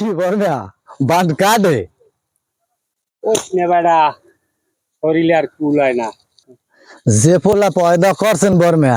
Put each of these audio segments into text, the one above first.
কি বলবে? ওস বেড়া শরীরে আর কুল হয় না। যে পোলা পয়দা করছেন বর্মা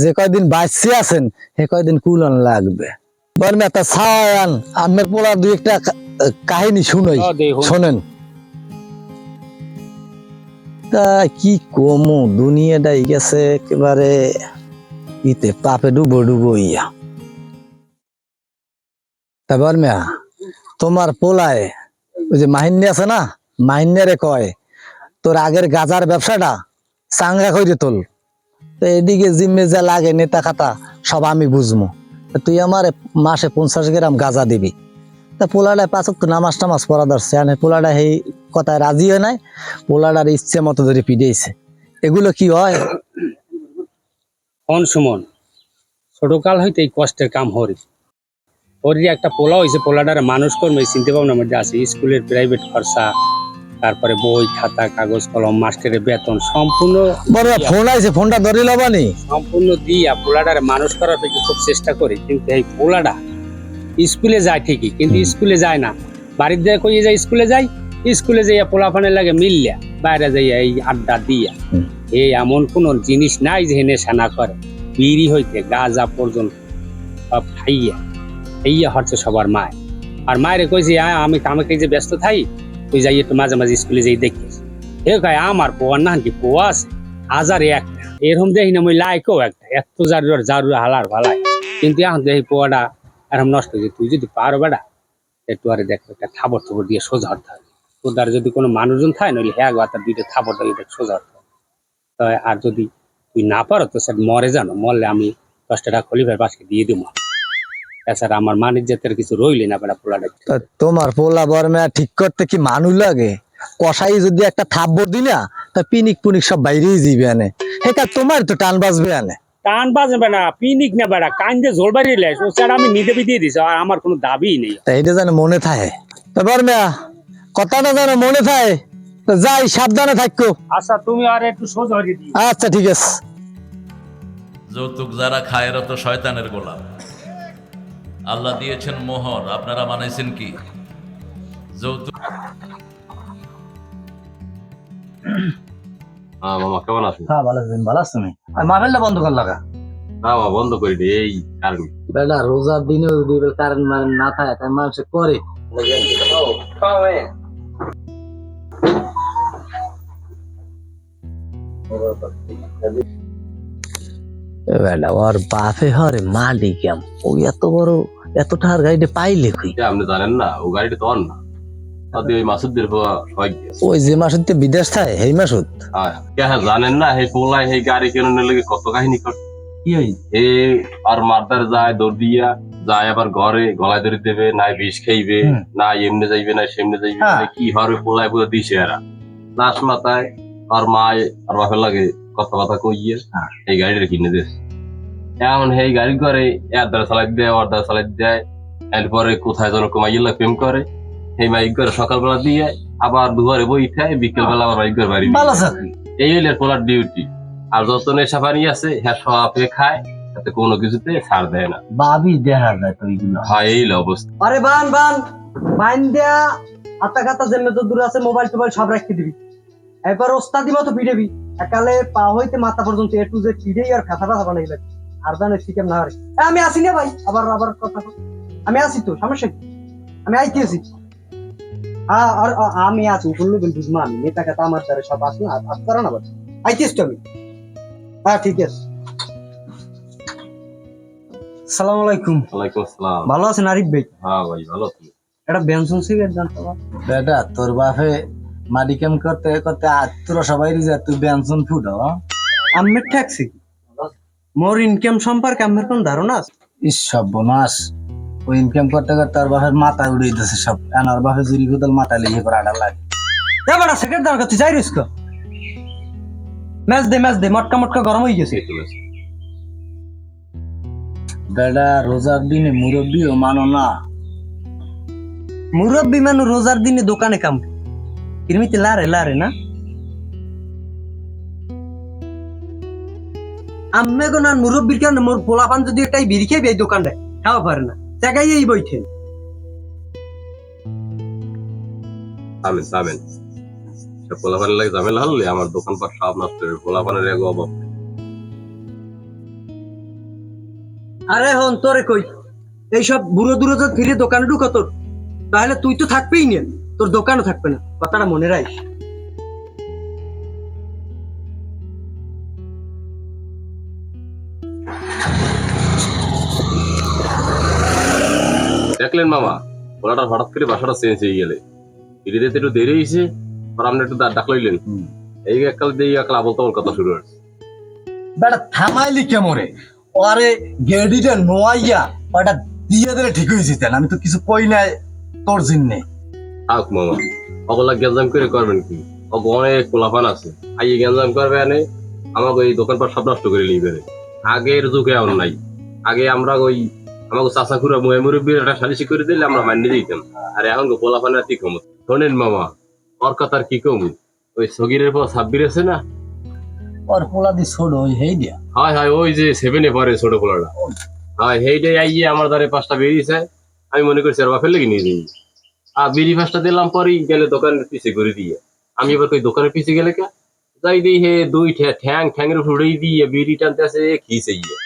যে কয়দিন বাঁচছি আছেন সে কয়দিন কুলন লাগবে। বর্মা তা ছায়ান আমের পোলা দুই একটা কাহিনী শুনই। শোনেন। তা কি কমু দুনিয়াটাই গেছে একেবারে ইতে পাপে ডুবো ডুবো ইয়া। তা বর্মা তোমার পোলায়, ওই যে মাহিনী আছে না মাহিন্যারে কয়, তোর আগের গাজার ব্যবসাটা চাঙ্গা করে তোল। তো এদিকে জিম্মে যা লাগে নেতা খাতা, সব আমি বুঝব তুই আমার মাসে পঞ্চাশ গ্রাম গাজা দিবি। তা পোলাডায় পাঁচক নামাজ টামাজ পড়া ধরছে। আর পোলাডা সেই কথায় রাজি হয় নাই পোলাডার ইচ্ছে মতো ধরে পিডিয়েছে এগুলো কি হয়? কোন সুমন, ছোটকাল হইতে এই কষ্টের কাম হরি হরি একটা পোলা হয়েছে পোলাটার মানুষ কর্মে চিনতে ভাবনার মধ্যে আছে। স্কুলের প্রাইভেট খরচা তারপরে বই খাতা কাগজ কলম মাস্টারের বেতন সম্পূর্ণ বড় ফোন আইছে ফোনটা ধরে লবানি সম্পূর্ণ দিয়া পোলাটার মানুষ করার থেকে খুব চেষ্টা করি। কিন্তু এই পোলাটা স্কুলে যায় ঠিকই কিন্তু স্কুলে যায় না। বাড়ির দিয়ে কইয়ে যায় স্কুলে যায় স্কুলে যাইয়া পোলাফানের লাগে মিললিয়া বাইরে যাইয়া এই আড্ডা দিয়া। এই এমন কোন জিনিস নাই যে হেনে সানা করে। বিড়ি হইতে গাঁজা পর্যন্ত সব খাইয়া। খাইয়া হচ্ছে সবার মায়। আর মায়ের কইছে "আয়, আমি কামে কাজে ব্যস্ত থাই তুই যাই একটু মাঝে মাঝে স্কুলে যাই দেখিস। এ কয় আমার পোয়ার না কি পোয়া আছে? হাজারে একটা। এরকম দেখি না মই লাইকও একটা। এত জারুর জারুর হালার ভালাই। কিন্তু এখন দেখি পোয়াটা এরকম নষ্ট হয়েছে। তুই যদি পারো বেড়া একটু আরে দেখ একটা থাবর থাবর দিয়ে সোজা হতে হবে। তোর দ্বারা যদি কোনো মানুষজন থাকে নইলে হ্যাঁ গো তার দুইটা থাবর দিয়ে দেখ সোজা হতে হবে। আর যদি তুই না পারো তো স্যার মরে জানো। মরলে আমি দশ টাকা খলিফের পাশে দিয়ে দিব। এছাড়া আমার মানির জাতের কিছু রইলে না বেড়া পোলাটা তোমার পোলা বর্মা ঠিক করতে কি মানুষ লাগে? কষাই যদি একটা থাপ্পড় দি না তা পিনিক পুনিক সব বাইরেই যাবে আনে। হেকা তোমার তো টান বাজবে আনে। টান বাজবে না পিনিক না বেড়া কান্দে জোর বাড়িয়ে লেস। ও স্যার আমি নিতে দিয়ে দিছি আর আমার কোনো দাবি নেই। তা এটা যেন মনে থাকে। তা বর্মা কথাটা যেন মনে থাকে। তো যাই সাবধানে থাকো। আচ্ছা তুমি আর একটু সোজা হয়ে দিই আচ্ছা ঠিক আছে। যৌতুক যারা খায় এরা তো শয়তানের গোলাম। আল্লাহ দিয়েছেন মোহর। আপনারা মানাইছেন কি? যৌতুক। হ্যাঁ মামা কেমন আছেন? হ্যাঁ ভালো আছেন ভালো আছেন মাহফিলটা বন্ধ কর লাগা? না মামা বন্ধ করে দিই এই কারণ। বেটা রোজার দিনে যদি কারেন্ট মারেন্ট না থাকে তাই মানুষ করে। বেটা ওর বাপে হরে মালিক এম। ও এত বড় এত টাকার গাড়িতে পাইলে কই? আপনি জানেন না ও গাড়িটা তো না। ওই মাসুদ্দের সবাই গেছে ওই যে মাসুদ বিদেশ থাকে সেই মাসুদ? কে জানেন না এই পোলায় এই গাড়ি কেনার লেগে কত কাহিনী কি এ আর মারদার যায় দৌড় দিয়া যায় আবার ঘরে গলায় ধরে দেবে না বিষ খাইবে না এমনি যাইবে না সেমনি যাইবে হ্যাঁ। মানে কি হরে পোলায় পুরো দিছে এরা। মাথায় আর মায় আর বাপের লাগে কথা কথা কইয়ে হ্যাঁ। এই গাড়িটা কিনে দিস এখন এই গাড়ি করে এর দ্বারা চালাই দেয় ওর দ্বারা চালাই দেয়। এরপরে কোথায় যেন কমাইলা প্রেম করে। এই মাইক করে সকালবেলা দিয়ে আবার দুপুরে বই খায় বিকেল বেলা আবার মাইক করে বাড়ি এই হইলে পোলার ডিউটি আর যত নেশা পানি আছে হ্যাঁ সবাই খায় তাতে কোনো কিছুতে ছাড় দেয় না। বাবি দেখা যায় তো এইগুলো। হয় এই অবস্থা। আরে বান বান বাইন দেয়া আতা খাতা জেমে তো দূর আছে মোবাইল টোবাইল সব রাখতে দিবি। এবার ওস্তাদি মতো পিড়েবি একালে পা হইতে মাথা পর্যন্ত এ টু জেড পিড়েই আর খাতা ফাতা বানাই লাগবে। আর জানে শিখেম না আমি আসি না ভাই আবার আবার কথা আমি আসি তো সমস্যা কি? আমি আইতেছি হ্যাঁ আর আমি আছি বলল কিন্তু বুঝমা আমি নেতা খাতা আমার দ্বারা সব আসুন আপনারা না বল আইতেছি তো আমি। হ্যাঁ ঠিক আছে। সালাম আলাইকুম। ওয়ালাইকুম আসসালাম। ভালো আছেন আরিফ ভাই? হ্যাঁ ভাই ভালো তুমি এটা বেনসন সিগারেট জানতো বেটা তোর বাপে মাটি কেম করতে করতে আর তোরা সবাই রিজা তুই ব্যঞ্জন ফুড আমের ট্যাক্সি মোর ইনকাম সম্পর্কে আমার কোন ধারণা আছে? ইস সব বোনাস। ওই ইনকাম করতে করতে আর বাপের মাথা উড়ে দিতেছে সব। আনার বাপে জুরি কোদাল মাথা লেগে পড়ে আডা লাগে। এ বড় সেকেন্ড দরকার তুই যাই রিস্ক ম্যাচ দে ম্যাচ দে মটকা মটকা গরম হয়ে গেছে। তো রোজার দিনে মুরব্বী ও মানো না। মুরব্বি মানু রোজার দিনে দোকানে কাম কিরমিতে লারে লারে না? আম্মে গো না মুরব্বির কেন মোর পোলাপান যদি একটাই বিড়ি খেয়ে এই দোকানটায় খাওয়া পারে না। জায়গায় এই পোলাপানের লাগে ঝামেলা হলে আমার দোকানপাট সব নষ্ট হবে পোলাপানের এক অভাব আরে হন তোরে কই? এইসব বুড়ো দূরে ফিরে দোকানে ঢুকো তোর তাহলে তুই তো থাকবেই না তোর দোকানও থাকবে না কথাটা মনে রাখ দেখলেন মামা পোলাটা হঠাৎ করে বাসাটা চেঞ্জ হয়ে গেলে। ধীরে একটু দেরি হয়েছে আর আপনি একটু ডাক লইলেন। এই একাল দিয়ে একাল আবল তবল কথা শুরু হয়েছে। বেটা থামাইলি কেমরে আরে গেডিটা নোয়াইয়া ওটা দিয়ে দিলে ঠিক হয়ে যেতেন আমি তো কিছু কই নাই তোর জন্যে থাক মামা অগলা গ্যাঞ্জাম করে করবেন কি? অগ অনেক পোলাপান আছে। আইয়ে গ্যাঞ্জাম করবে আনে আমাকে এই দোকানপাট সব নষ্ট করে নিবে আগের যুগে এমন নাই। আগে আমরা ওই আমাকে চাষা খুঁড়া মুয়ে মুরব্বীর একটা সালিশি করে দিলে আমরা মান্য দিতাম। আর এখন পোলাপানের কি কম? শোনেন মামা ওর কথার কি কম? ওই সগিরের পর সাব্বির আছে না? ওর পোলা দি ছোট ওই হেই দিয়া। হয় হয় ওই যে সেভেনে পরে ছোট পোলাটা। হয় আইয়ে আমার দ্বারে পাঁচটা বেরিয়েছে আমি মনে করছি আর বাপের লেগে নিয়ে দিই আর বিড়ি পাঁচটা দিলাম পরেই গেলে দোকানের পিছে করে দিয়ে। আমি এবার ওই দোকানের পিছে গেলে কে? যাই দিই হে দুই ঠ্যা- ঠ্যাং ঠ্যাংয়ের উপর উড়েই দিয়ে বিড়ি টানতে আছে খিসে গিয়ে।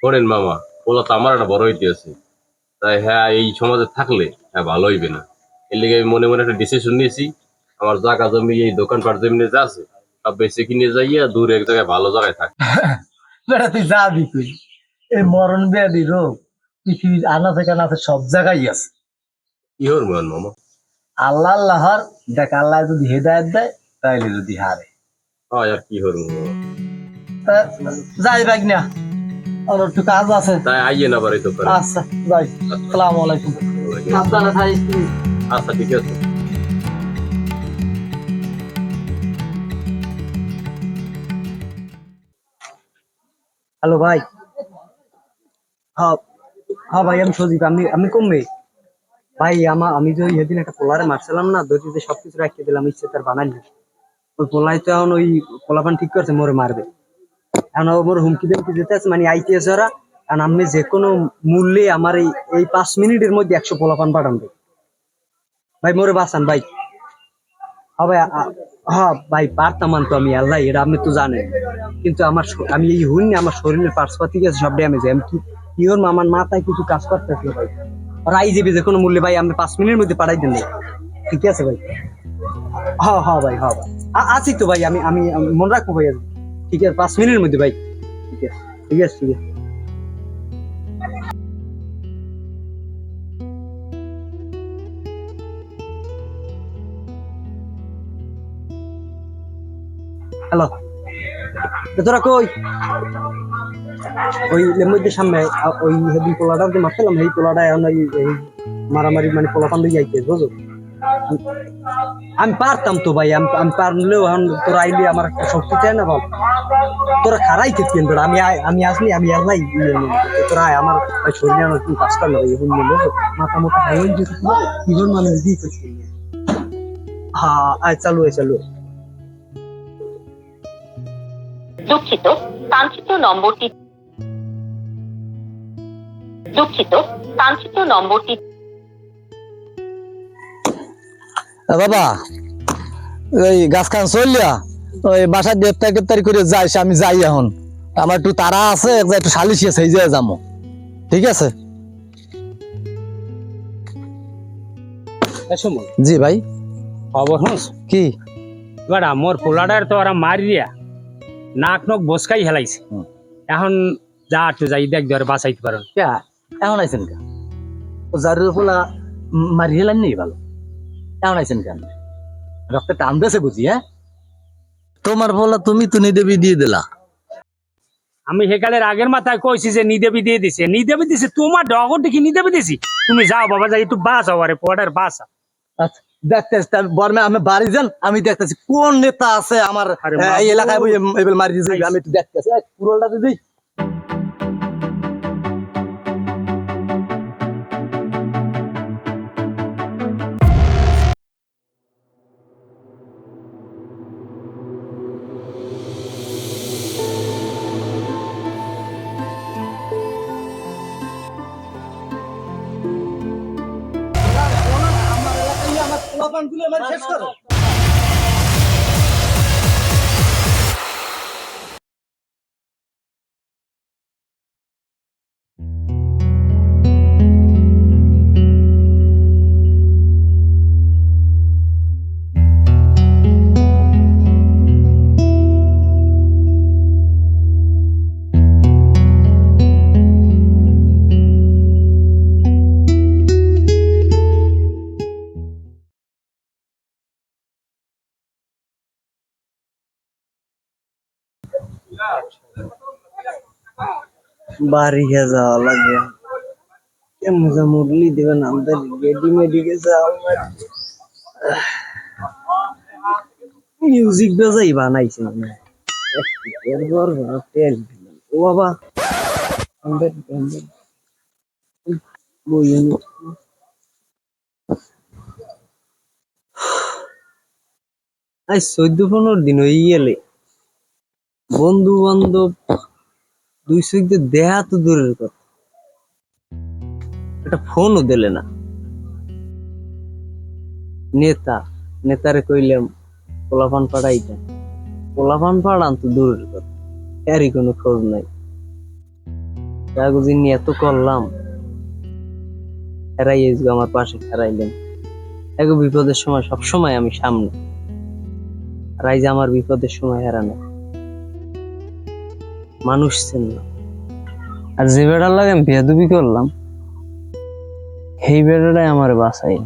শোনেন মামা ওলা তো আমার একটা বড় হইতে আছে। তাই হ্যাঁ এই সমাজে থাকলে হ্যাঁ ভালো হইবে না। এর লেগে আমি মনে মনে একটা ডিসিশন নিয়েছি। আমার জায়গা জমি এই দোকানপাট যেমনি যা আছে সব বেশি কিনে যাইয়া দূরে এক জায়গায় ভালো জায়গায় থাক। বেটা তুই যাবি কই এই মরণ ব্যাধি রোগ পৃথিবীর আনাচে কানাচে সব জায়গায় আছে। কি হর মান মামা? আল্লাহ আল্লাহর দেখ আল্লাহ যদি হেদায়ত দেয় তাইলে যদি হারে। হয় আর কি হর মামা? যাই বাগ না আর একটু কাজ আছে। তাই আইয়ে না বাড়ি দোকানে আচ্ছা যাই। সালাম আলাইকুম। সাবধানে থাকিস আচ্ছা ঠিক আছে। হ্যালো ভাই। হ্যাঁ হ্যাঁ ভাই আমি সজীব। আমি আমি কমবে ভাই আমা আমি যে ওই সেদিন একটা পোলারে মারছিলাম না দড়িতে সবকিছু রাখিয়ে দিলাম ইচ্ছে তার বানাইলি ওই পোলাই তো এখন ওই পোলাপান ঠিক করছে মোরে মারবে। এখন ও মোর হুমকি দেমকি দিতে আছে মানে আইতে আছে ওরা। কারণ আমি যে কোনো মূল্যে আমার এই এই পাঁচ মিনিটের মধ্যে একশো পোলাপান পাঠান দেয় ভাই, মোরে বাঁচান ভাই। হ্যাঁ ভাই হ্যাঁ ভাই পারতাম তো আমি, আল্লাহ, এটা আপনি তো জানেন। কিন্তু আমার আমি এই হুন আমার শরীরের পাতি গেছে, সব ড্যামেজ আমি কি কি ওর আমার মাথায় কিছু কাজ করতেছে ভাই। আর আই যাবে যে কোনো মূল্যে, ভাই আমি পাঁচ মিনিটের মধ্যে পাঠাই দেন ঠিক আছে ভাই? হ্যাঁ হ্যাঁ ভাই হ্যাঁ ভাই। আছি তো ভাই আমি আমি মনে রাখব ভাই। ঠিক আছে, পাঁচ মিনিটের মধ্যে ভাই। ঠিক আছে ঠিক আছে। ঠিক আছে হ্যালো তোরা কই? ওই লেমুদের সামনে ওই হেবি পোলাটা যে এই পোলাটা এখন ওই মারামারি মানে পোলাপান দিয়ে যাইতে বুঝো আমি- পারতাম তো ভাই, আমি পারলেও এখন তোরা আইলে আমার একটা শক্তি চাই না বল তোরা খারাই থেকে তোরা আমি আমি আসলি আমি আল্লাহ তোরা আমার ওই শরীরে আমার একটু কাজ করলে ভাই এখন বুঝো মাথা মোটা হাই হয়ে যেত মানে দিয়ে করছি হ্যাঁ আয় চালু হয় চালু দুঃখিত কাঙ্ক্ষিত নম্বরটি দুঃখিত কাঙ্ক্ষিত নম্বরটি বাবা ওই গাছ খান চললিয়া ওই বাসায় গ্রেপ্তার গ্রেপ্তারি করে যাইস আমি যাই এখন। আমার একটু তারা আছে একটু সালিশি আছে এই জায়গায় যাব। ঠিক আছে? জি ভাই। কি? এবার মোর পোলাডার তো ওরা মারিয়া নাক নক বসকাই হেলাইছে। এখন যা একটু যাই দেখ ধরে বাঁচাইতে পারো। কে? এখন আইছেন কেন জারুর পোলা মারি হেলেন নেই ভালো। এখন আইছেন কেন? রক্তে টান দিয়েছে বুঝি হ্যাঁ? তোমার বলা তুমি তো নিদেবি দিয়ে দিলা। আমি সেকালের আগের মাথায় কইছি যে নিদেবি দিয়ে দিছে। নিদেবি দিছে? তোমার ডগর দেখি নিদেবি দিছি? তুমি যাও বাবা যাই একটু বাস আরে পড়ার বাস আচ্ছা দেখতেছি বর্মে আমি বাড়ি যান আমি দেখতেছি কোন নেতা আছে আমার এই। এলাকায় মারি দিয়েছে আমি একটু দেখতেছি। পুরোটা দিদি পোলাপানগুলো মানে শেষ করো। বাড়ি গিয়ে যাওয়া লাগে। কেমন যা মুরলি দেবেন আমাদের রেডি মেডিকে যাওয়া মিউজিক বাজাই বানাইছে। এরপর তেল দিলাম। ও বাবা আমাদের বই আজ চোদ্দ পনেরো দিন হয়ে গেলে। বন্ধু বান্ধব দুই চোদ্দ দেহা তো দূরের কথা। একটা ফোনও দিলে না। নেতা, নেতারে কইলাম, পোলাপান পাড়াইটা পোলাপান পাড়ান তো দূরের কথা, এরই কোনো খোঁজ নাই। কাগজি নিয়ে এত করলাম হেরাই আমার পাশে হারাইলেন এক বিপদের সময় সবসময় আমি সামনে। রাইজ আমার বিপদের সময় হারানো মানুষ চেন না আর যে বেড়ার লাগে আমি বেদবি করলাম, সেই বেড়াটাই আমার বাসাই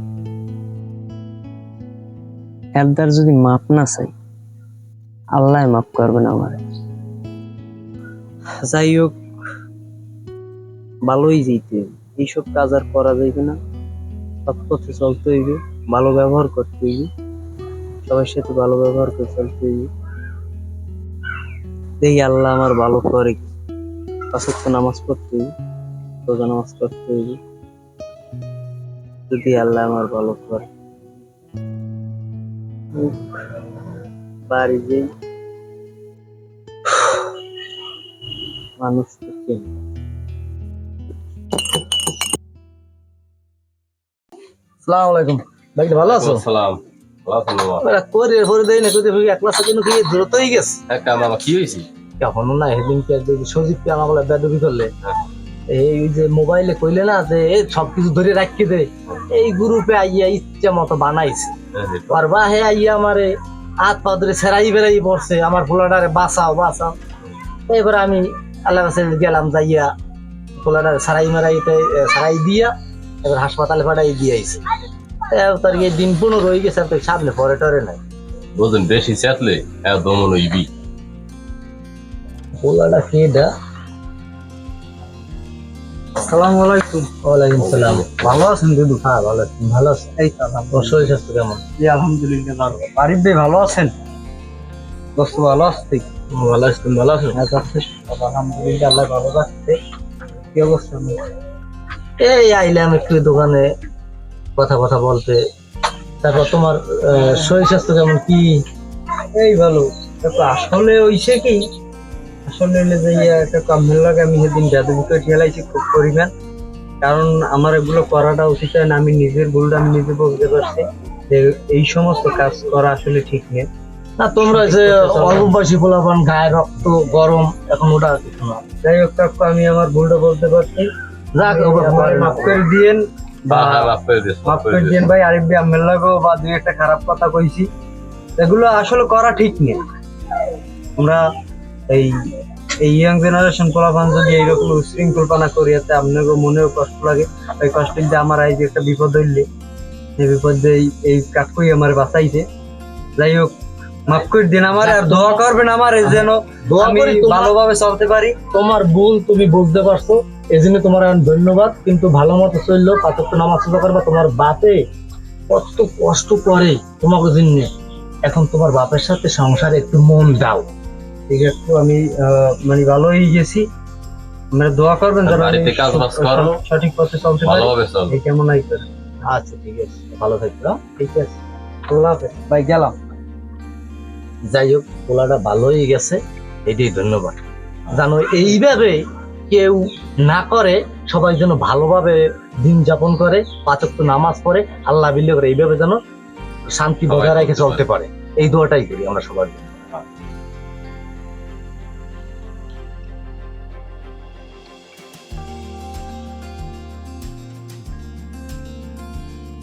একদার যদি মাপ না চাই আল্লাহ মাপ করবেন আমার। যাই হোক, ভালোই যেতে এইসব কাজ আর করা যাইবে না। সৎ পথে চলতে হইবে, ভালো ব্যবহার করতে হইবে। সবার সাথে ভালো ব্যবহার করে চলতে হইবে। দেখি আল্লাহ আমার ভালো করে। কি পাঁচক্ত নামাজ পড়তে রোজা নামাজ পড়তে যদি আল্লাহ আমার ভালো করে। বাড়ি যেই মানুষ তো আসসালামু আলাইকুম। ভাই ভালো আছো? সালাম? ওরা করে করে দেয় না করে এক মাসের জন্য কি দূরত হয়ে গেছে। হ্যাঁ কি হয়েছে? এখনও না সেদিন কে আমাকে বেদবি করলে। এই যে মোবাইলে কইলে না যে সবকিছু ধরে রাখি দে। এই গ্রুপে আইয়া ইচ্ছা মতো বানাইছে। আর বা হে আইয়া আমারে হাত পা ধরে সেরাই বেড়াই পড়ছে। আমার পোলাটারে বাঁচাও বাঁচাও। এবার আমি আল্লাহ কাছে গেলাম যাইয়া পোলাটারে সারাই মারাইতে সারাই দিয়া এবার হাসপাতালে পাঠাই দিয়ে আইছে। তার এই দিন পনেরো হয়ে গেছে আর তো সামনে পরে টরে নাই। বুঝলেন বেশি চেতলে একদম নইবি পোলাটা কে দা? আসসালামু আলাইকুম। ওয়ালাইকুম সালাম। ভালো আছেন দুদু? হ্যাঁ ভালো আছি। ভালো আছি এই তো তোর শরীর স্বাস্থ্য কেমন? জি আলহামদুলিল্লাহ ভালো। বাড়ির ভাই ভালো আছেন? দোস্ত ভালো আছে। ভালো আছি তুমি ভালো আছো হ্যাঁ যাচ্ছে আলহামদুলিল্লাহ আল্লাহ ভালো রাখছে কি অবস্থা? এই আইলাম একটু দোকানে। কথা কথা বলতে। তারপর তোমার শরীর স্বাস্থ্য কেমন কি? এই ভালো। তারপর আসলে হইছে কি? আসলে হইলে যে একটা কামের লাগে আমি সেদিন জাদু করে ঠেলাইছি খুব পরিমাণ। কারণ আমার এগুলো করাটা উচিত হয় না আমি নিজের ভুলটা আমি নিজে বুঝতে পারছি যে এই সমস্ত কাজ করা আসলে ঠিক নেই। না তোমরা যে অল্প বয়সী পোলাপান গায়ে রক্ত গরম এখন ওটা যাই হোক আমি আমার ভুলটা বলতে পারছি। যাক মাফ করে দিয়েন। মাফ করে ভাই আরিফ ভাই আমের লাগো বা দুই একটা খারাপ কথা কইছি। এগুলো আসলে করা ঠিক নেই আমরা এই এই ইয়াং জেনারেশন পোলাপান যদি এইরকম উশৃঙ্খলপানা করি এতে আপনাকে মনেও কষ্ট লাগে। ওই কষ্ট যে আমার এই যে একটা বিপদ হইলে এই বিপদে এই- এই কাকুই আমার বাঁচাইছে। যাই হোক মাফ করে দিন আমার আর দোয়া করবেন আমার যেন আমি ভালোভাবে চলতে পারি। তোমার ভুল তুমি বুঝতে পারছ। এই জন্য তোমার ধন্যবাদ কিন্তু ভালো মতো চলল পাঁচক নামাজ পূজা করবা তোমার বাপে কত কষ্ট করে তোমাকে জন্য। এখন তোমার বাপের সাথে সংসারে একটু মন দাও। ঠিক আছে আমি মানে হয়ে গেছি। দোয়া করবেন। সঠিক পথে চলতে পারি। কেমন আচ্ছা ঠিক আছে ভালো থাকবে ঠিক আছে। আল্লাহ হাফেজ। ভাই গেলাম। যাই হোক পোলাটা ভালো হয়ে গেছে এটাই ধন্যবাদ। জানো এইভাবে কেউ না করে সবাই যেন ভালোভাবে দিন যাপন করে পাঁচক নামাজ পড়ে আল্লাহ বিল্লি করে এইভাবে যেন শান্তি বজায় রেখে চলতে পারে। এই দোয়াটাই করি আমরা সবার জন্য।